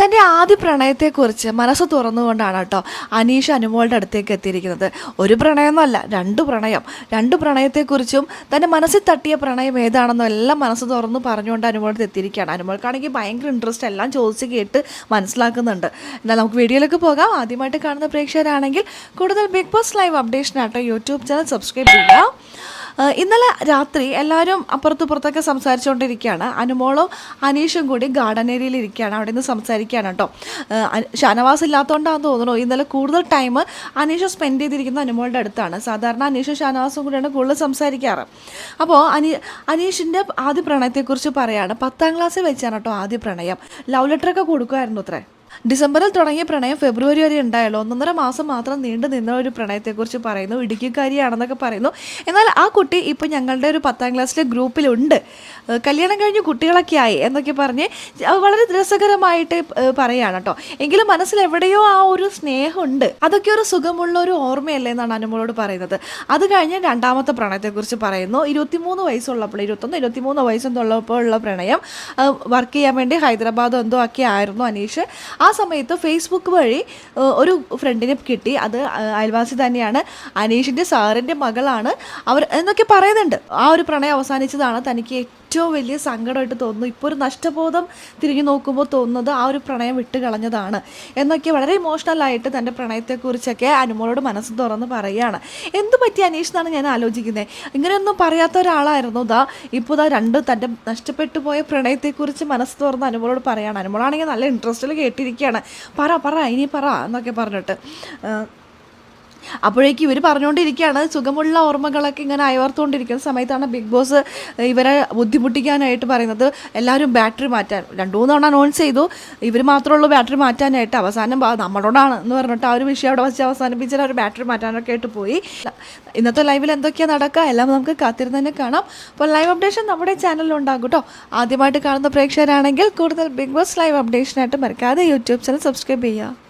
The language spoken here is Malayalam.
തന്റെ ആദ്യ പ്രണയത്തെക്കുറിച്ച് മനസ്സ് തുറന്നുകൊണ്ടാണ് കേട്ടോ അനീഷ് അനുമോളുടെ അടുത്തേക്ക് എത്തിയിരിക്കുന്നത്. ഒരു പ്രണയമൊന്നുമല്ല രണ്ട് പ്രണയം. രണ്ട് പ്രണയത്തെക്കുറിച്ചും തന്റെ മനസ്സിൽ തട്ടിയ പ്രണയം ഏതാണെന്നും എല്ലാം മനസ്സ് തുറന്ന് പറഞ്ഞുകൊണ്ട് അനുമോളത്ത് എത്തിയിരിക്കുകയാണ്. അനുമോൾക്കാണെങ്കിൽ ഭയങ്കര ഇൻട്രസ്റ്റ് എല്ലാം ചോദിച്ച് കേട്ട് മനസ്സിലാക്കുന്നുണ്ട്. എന്നാൽ നമുക്ക് വീഡിയോയിലേക്ക് പോകാം. ആദ്യമായിട്ട് കാണുന്ന പ്രേക്ഷകരാണെങ്കിൽ കൂടുതൽ ബിഗ് ബോസ് ലൈവ് അപ്ഡേഷനാട്ടോ യൂട്യൂബ് ചാനൽ സബ്സ്ക്രൈബ് ചെയ്യുക. ഇന്നലെ രാത്രി എല്ലാവരും അപ്പുറത്തും പുറത്തൊക്കെ സംസാരിച്ചുകൊണ്ടിരിക്കുകയാണ്. അനുമോളും അനീഷും കൂടി ഗാർഡൻ ഏരിയയിൽ ഇരിക്കുകയാണ്. അവിടെ നിന്ന് സംസാരിക്കുകയാണ് കേട്ടോ. ഷാനവാസ് ഇല്ലാത്തതുകൊണ്ടാണെന്ന് തോന്നുന്നു. ഇന്നലെ കൂടുതൽ ടൈം അനീഷ സ്പെൻഡ് ചെയ്തിരിക്കുന്നത് അനുമോളുടെ അടുത്താണ്. സാധാരണ അനീഷും ഷാനവാസും കൂടിയാണ് കൂടുതൽ സംസാരിക്കാറ്. അപ്പോൾ അനി അനീഷിന്റെ ആദ്യ പ്രണയത്തെക്കുറിച്ച് പറയുകയാണ് പത്താം ക്ലാസ്സിൽ വെച്ചാണ് കേട്ടോ ആദ്യ പ്രണയം. ലവ് ലെറ്ററൊക്കെ കൊടുക്കുമായിരുന്നു അത്രേ. ഡിസംബറിൽ തുടങ്ങിയ പ്രണയം ഫെബ്രുവരി വരെ ഉണ്ടായല്ലോ. ഒന്നൊന്നര മാസം മാത്രം നീണ്ടു നിന്ന ഒരു പ്രണയത്തെക്കുറിച്ച് പറയുന്നു. ഇടുക്കിക്കാരിയാണെന്നൊക്കെ പറയുന്നു. എന്നാൽ ആ കുട്ടി ഇപ്പോൾ ഞങ്ങളുടെ ഒരു പത്താം ക്ലാസ്സിലെ ഗ്രൂപ്പിലുണ്ട്. കല്യാണം കഴിഞ്ഞ് കുട്ടികളൊക്കെ ആയി എന്നൊക്കെ പറഞ്ഞ് വളരെ രസകരമായിട്ട് പറയുകയാണ് കേട്ടോ. എങ്കിലും മനസ്സിൽ എവിടെയോ ആ ഒരു സ്നേഹമുണ്ട്. അതൊക്കെ ഒരു സുഖമുള്ള ഒരു ഓർമ്മയല്ലേ എന്നാണ് അനുമോളോട് പറയുന്നത്. അത് കഴിഞ്ഞ് രണ്ടാമത്തെ പ്രണയത്തെക്കുറിച്ച് പറയുന്നു. ഇരുപത്തിമൂന്ന് വയസ്സുള്ളപ്പോൾ ഇരുപത്തൊന്ന് ഇരുപത്തിമൂന്ന് വയസ്സുള്ളപ്പോൾ ഉള്ള പ്രണയം വർക്ക് ചെയ്യാൻ വേണ്ടി ഹൈദരാബാദ് എന്തോ ഒക്കെ ആയിരുന്നു അനീഷ്. ആ സമയത്ത് ഫേസ്ബുക്ക് വഴി ഒരു ഫ്രണ്ടിനെ കിട്ടി. അത് അയൽവാസി തന്നെയാണ്. അനീഷിന്റെ സാറിന്റെ മകളാണ്. അവർ എന്നൊക്കെ പറയുന്നുണ്ട്. ആ ഒരു പ്രണയം അവസാനിച്ചതാണ് തനിക്ക് ഏറ്റവും വലിയ സങ്കടമായിട്ട് തോന്നുന്നു. ഇപ്പോൾ ഒരു നഷ്ടബോധം തിരിഞ്ഞു നോക്കുമ്പോൾ തോന്നുന്നത് ആ ഒരു പ്രണയം വിട്ട് കളഞ്ഞതാണ് എന്നൊക്കെ വളരെ ഇമോഷണലായിട്ട് തന്റെ പ്രണയത്തെക്കുറിച്ചൊക്കെ അനുമോളോട് മനസ്സ് തുറന്ന് പറയുകയാണ്. എന്ത് പറ്റി എന്നാണ് ഞാൻ ആലോചിക്കുന്നത് ഇങ്ങനെയൊന്നും പറയാത്ത ഒരാളായിരുന്നു ദാ. ഇപ്പോൾ ദാ രണ്ട് തന്റെ നഷ്ടപ്പെട്ടു പോയ പ്രണയത്തെക്കുറിച്ച് മനസ്സ് തുറന്ന് അനുമോളോട് പറയുകയാണ്. അനുമോളാണെങ്കിൽ നല്ല ഇൻട്രസ്റ്റിൽ കേട്ടിരിക്കുകയാണ്. പറ പറ ഇനി പറ എന്നൊക്കെ പറഞ്ഞിട്ട്. അപ്പോഴേക്കും ഇവർ പറഞ്ഞുകൊണ്ടിരിക്കുകയാണ്. സുഖമുള്ള ഓർമ്മകളൊക്കെ ഇങ്ങനെ അയവർത്തുകൊണ്ടിരിക്കുന്ന സമയത്താണ് ബിഗ് ബോസ് ഇവരെ ബുദ്ധിമുട്ടിക്കാനായിട്ട് പറയുന്നത്. എല്ലാവരും ബാറ്ററി മാറ്റാൻ രണ്ടു മൂന്ന് തവണ അനൗൺസ് ചെയ്തു. ഇവർ മാത്രമേ ഉള്ളൂ ബാറ്ററി മാറ്റാനായിട്ട്. അവസാനം നമ്മളോടാണ് എന്ന് പറഞ്ഞിട്ട് ആ ഒരു വിഷയം അവിടെ വെച്ച് അവസാനിപ്പിച്ചാൽ അവർ ബാറ്ററി മാറ്റാനൊക്കെ ആയിട്ട് പോയി. ഇന്നത്തെ ലൈവിൽ എന്തൊക്കെയാണ് നടക്കുക? എല്ലാം നമുക്ക് കാത്തിരുന്ന് തന്നെ കാണാം. അപ്പോൾ ലൈവ് അപ്ഡേഷൻ നമ്മുടെ ചാനലിൽ ഉണ്ടാകും കേട്ടോ. ആദ്യമായിട്ട് കാണുന്ന പ്രേക്ഷകരാണെങ്കിൽ കൂടുതൽ ബിഗ് ബോസ് ലൈവ് അപ്ഡേഷനായിട്ട് മറക്കാതെ യൂട്യൂബ് ചാനൽ സബ്സ്ക്രൈബ് ചെയ്യുക.